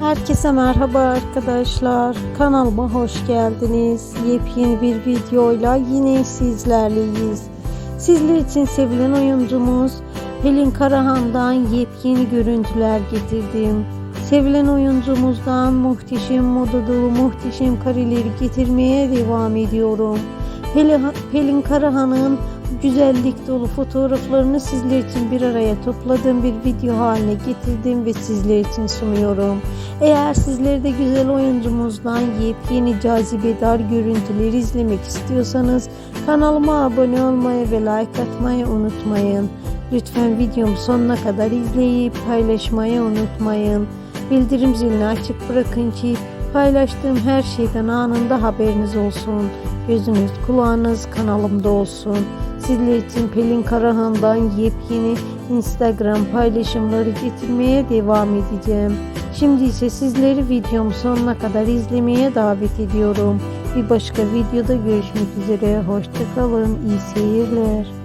Herkese merhaba arkadaşlar. Kanalıma hoş geldiniz. Yepyeni bir videoyla yine sizlerleyiz. Sizler için sevilen oyuncumuz Pelin Karahan'dan yepyeni görüntüler getirdim. Sevilen oyuncumuzdan muhteşem modulu, muhteşem kareleri getirmeye devam ediyorum. Pelin Karahan'ın güzellik dolu fotoğraflarını sizler için bir araya topladığım bir video haline getirdim ve sizler için sunuyorum. Eğer sizler de güzel oyuncumuzdan yepyeni cazibedar görüntüleri izlemek istiyorsanız kanalıma abone olmayı ve like atmayı unutmayın. Lütfen videomu sonuna kadar izleyip paylaşmayı unutmayın. Bildirim zilini açık bırakın ki paylaştığım her şeyden anında haberiniz olsun. Gözünüz kulağınız kanalımda olsun. Sizler için Pelin Karahan'dan yepyeni Instagram paylaşımları getirmeye devam edeceğim. Şimdi ise sizleri videomu sonuna kadar izlemeye davet ediyorum. Bir başka videoda görüşmek üzere. Hoşçakalın. İyi seyirler.